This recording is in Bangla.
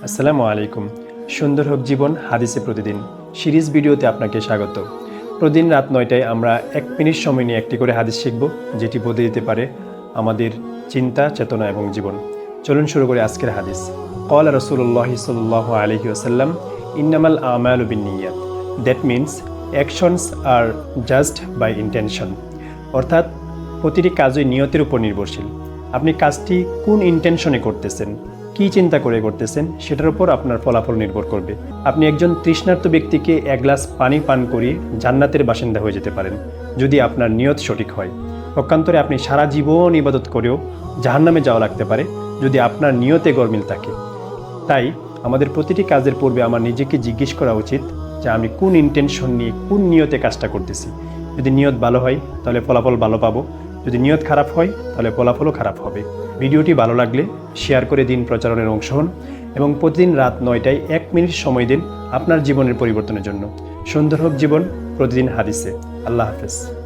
আসসালামু আলাইকুম। সুন্দর হোক জীবন হাদিসে প্রতিদিন। সিরিজ ভিডিওতে আপনাকে স্বাগত। প্রতিদিন রাত নয়টায় আমরা এক মিনিট সময় নিয়ে একটি করে হাদিস শিখব, যেটি বদলে দিতে পারে আমাদের চিন্তা, চেতনা এবং জীবন। চলুন শুরু করি আজকের হাদিস। কল রসুল্লাহ সাল্লাহ আলহি আসাল্লাম ইন্নামাল আমাল বিন নিয়াত that means actions are just by intention অর্থাৎ, প্রতিটি কাজই নিয়তের উপর নির্ভরশীল। আপনি কাজটি কোন ইন্টেনশনে করতেছেন? কি চিন্তা করে করতেছেন, সেটার উপর আপনার ফলাফল নির্ভর করবে। আপনি একজন তৃষ্ণার্ত ব্যক্তিকে এক গ্লাস পানি পান করিয়ে জান্নাতের বাসিন্দা হয়ে যেতে পারেন, যদি আপনার নিয়ত সঠিক হয়। পক্ষান্তরে আপনি সারা জীবন ইবাদত করেও জাহান্নামে যাওয়া লাগতে পারে, যদি আপনার নিয়তে গরমিল থাকে। তাই আমাদের প্রতিটি কাজের পূর্বে আমার নিজেকে জিজ্ঞেস করা উচিত যে আমি কোন ইন্টেনশন নিয়ে কোন নিয়তে কাজটা করতেছি। যদি নিয়ত ভালো হয়, তাহলে ফলাফল ভালো পাবো। যদি নিয়ত খারাপ হয়, তাহলে ফলাফলও খারাপ হবে। ভিডিওটি ভালো লাগলে শেয়ার করে দিন প্রচারণের অংশ হন এবং প্রতিদিন রাত নয়টায় এক মিনিট সময় দিন আপনার জীবনের পরিবর্তনের জন্য। সুন্দর হোক জীবন প্রতিদিন হাদিসে। আল্লাহ হাফেজ।